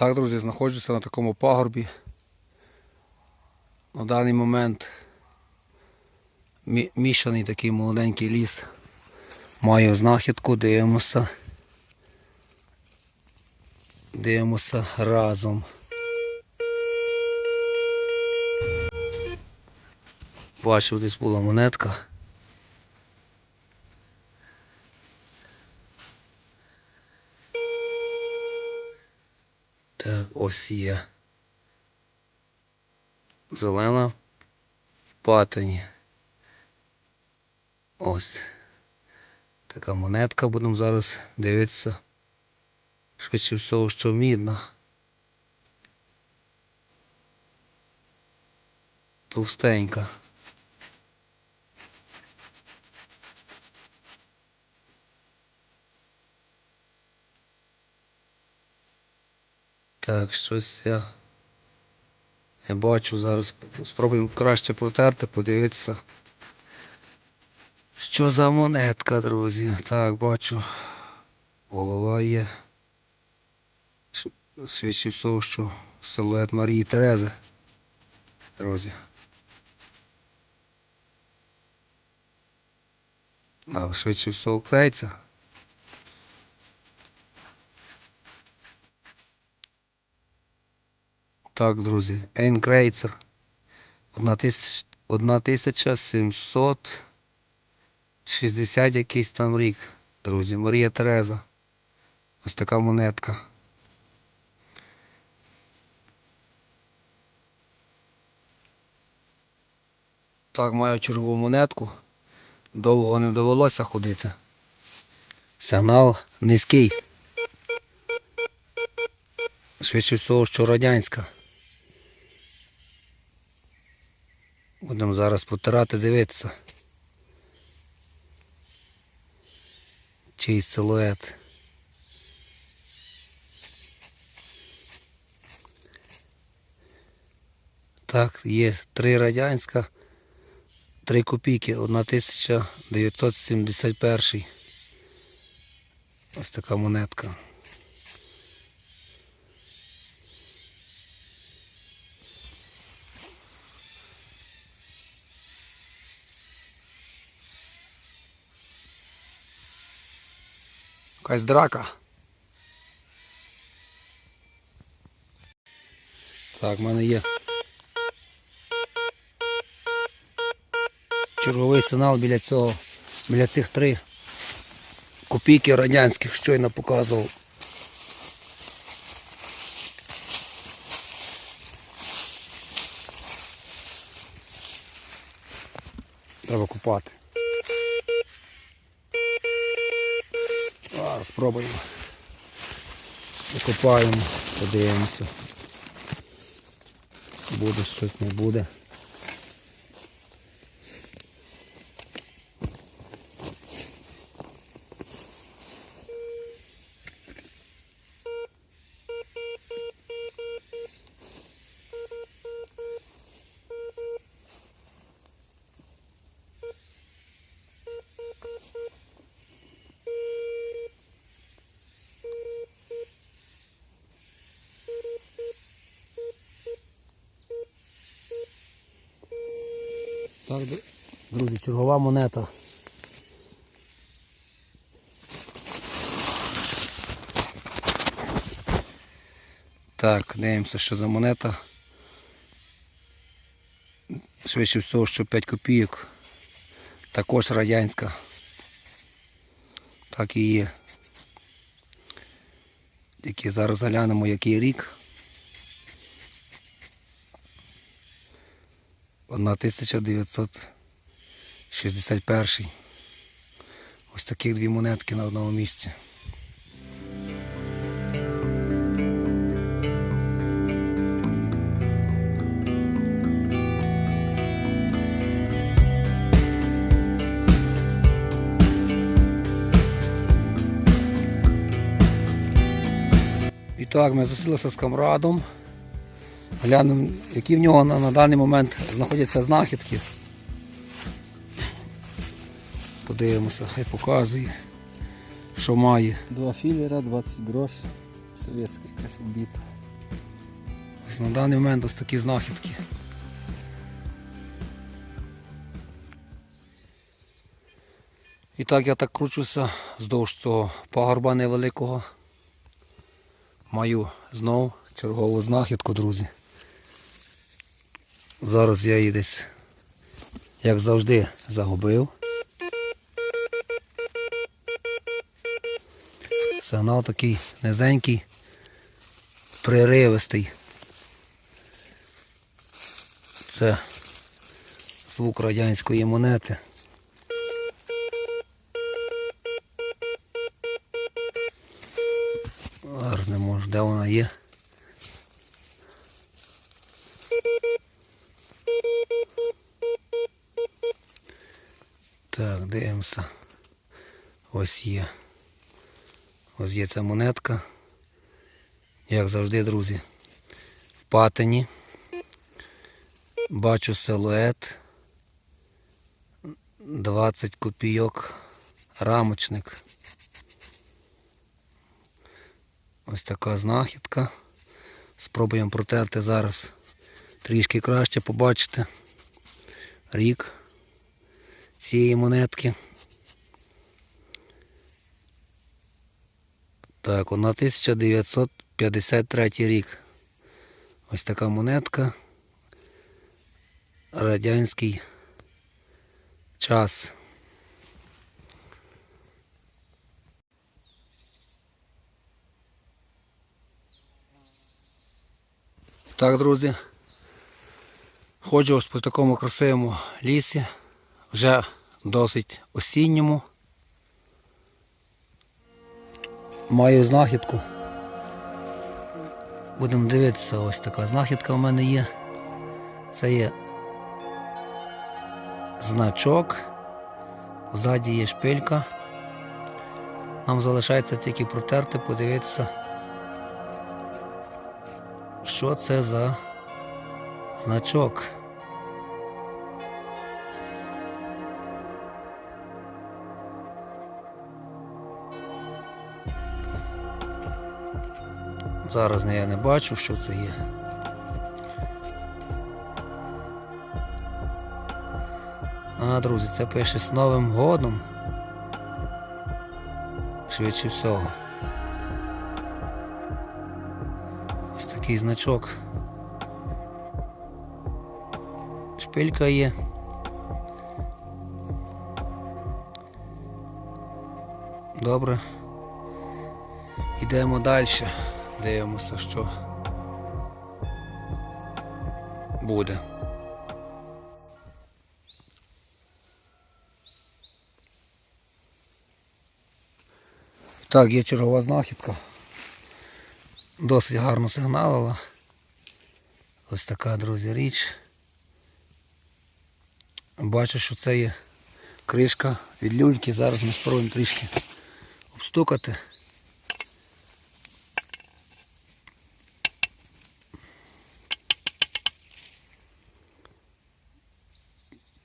Так, друзі, знаходжуся на такому пагорбі. На даний момент мішаний такий молоденький ліс. Маю знахідку, дивимося. Дивимося разом. Бачив, десь була монетка. Так, ось є. Зелена в патині. Ось. Така монетка будемо зараз дивитися. Швидше всього, що мідна. Товстенька. Так, щось я не бачу зараз. Спробуємо краще протерти, подивитися. Що за монетка, друзі? Так, бачу. Голова є. Швидше всього, що силует Марії Терези. Друзі. А швидше всього клеїться. Так, друзі, Ейн Крейцер. 1760 якийсь там рік, друзі. Марія Тереза. Ось така монетка. Так, маю чергову монетку. Довго не довелося ходити. Сигнал низький. Швидше всього, що радянська. Будемо зараз потирати, дивитися. Чий силует. Так, є три радянська, три копійки, 1971. Ось така монетка. Якась драка. Так, в мене є. Черговий сигнал біля цього, біля цих три копійки радянських щойно показував. Треба купати. Спробуємо. Викопаємо, подивимося. Буде щось, не буде. Так, друзі, чергова монета. Так, дивимося, що за монета. Швидше всього, що 5 копійок. Також радянська. Так і є. Тільки зараз глянемо, який рік. 1961. Ось таких дві монетки на одному місці. І так, ми зустрілися з камрадом. Глянемо, які в нього на, на даний момент знаходяться знахідки. Подивимося, хай показує, що має. Два філера, 20 грош. Советська якась убита. На даний момент ось такі знахідки. І так я так кручуся вздовж цього пагорба невеликого. Маю знов чергову знахідку, друзі. Зараз я її десь, як завжди, загубив. Сигнал такий низенький, приривистий. Це звук радянської монети. Зараз не можу, де вона є. Так, дивимося. Ось є. Ось є ця монетка. Як завжди, друзі. В патині. Бачу силует. 20 копійок. Рамочник. Ось така знахідка. Спробуємо протерти зараз трішки краще побачити рік цієї монетки. Так, вона 1953 рік. Ось така монетка. Радянський час. Так, друзі. Ходжу ось по такому красивому лісі, вже досить осінньому. Маю знахідку. Будемо дивитися, ось така знахідка в мене є. Це є значок. Ззаді є шпилька. Нам залишається тільки протерти, подивитися, що це за значок. Зараз я не бачу, що це є. А, друзі, це пише з Новим годом. Швидше всього. Ось такий значок. Шпилька є. Добре. Йдемо далі. Дивимося, що буде. Так, є чергова знахідка. Досить гарно сигналила. Ось така, друзі, річ. Бачу, що це є кришка від люльки. Зараз ми спробуємо трішки обстукати.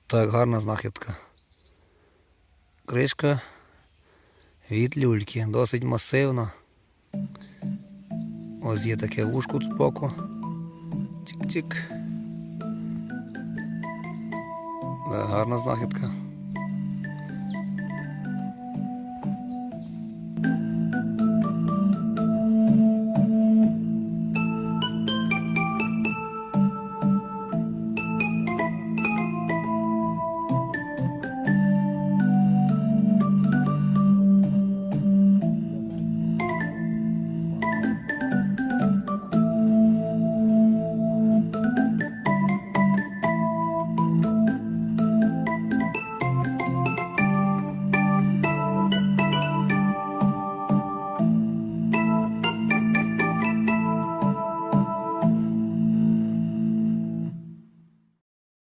Так, гарна знахідка. Кришка від люльки, досить масивна. Ось є таке вушко з боку. Чик-чик. Да, гарна знахідка.